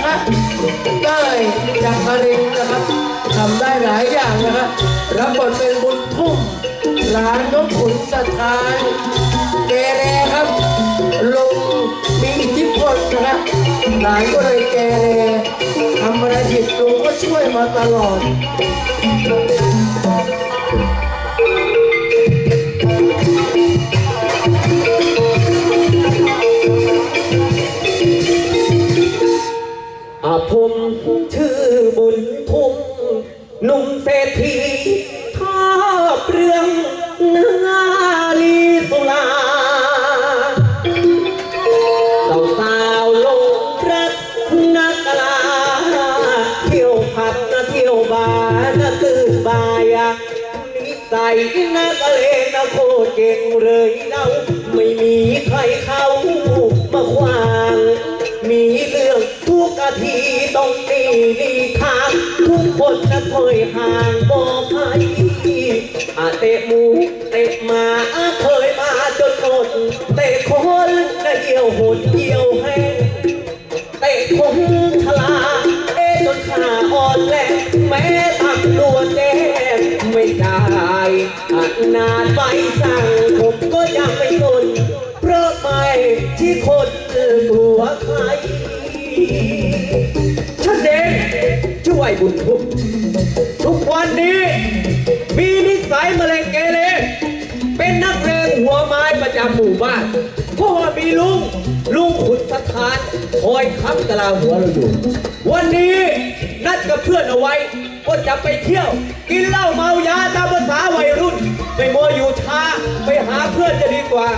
นะครับได้จากคารินนะครับทำได้หลายอย่างนะครับรับบทเป็นบุญทุ่มหลานของขุนสถานเกเรครับลุงมีอิทธิพลนะครับหลานก็เลยเกเรทำอะไรผิดลุงก็ช่วยมาตลอด อาผมชื่อบุญทุ่มหนุ่มเศรษฐีทอดเรื่องเนื้อลีสุลาเจ้าสาวลงรักนักลา เที่ยวผับนะเที่ยวบาร์นะตื่นบายะนิสัยนักเลงนะโคตรเก่งเลยเล่าไม่มีใครเข้ามาขวา หนีหนีทางทุกคนนะเคยห่างบอกให้อาเตะหมูเตะหมาเคยมาจนหมดเตะคนนะเดียวหดเดียวแห้งเตะคงทลาเอะจนขาอ่อนแรงแม้ตำรวแจ้งไม่ได้อานานไปสั่งผมก็ยังไม่ทนเพราะไม่ที่คนกลัวใคร บุญทุกทุกวันนี้ มีนิสัยมะเร็งเกเรเป็นนักเลงหัวไม้ประจำหมู่บ้านเพราะว่ามีลุงลุงขุนสถานคอยค้ำกะลาหัวเราอยู่ วันนี้นัดกับเพื่อนเอาไว้ว่าจะไปเที่ยว กินเหล้าเมายาตามภาษาวัยรุ่นไม่มัวอยู่ช้าไปหาเพื่อนจะดีกว่า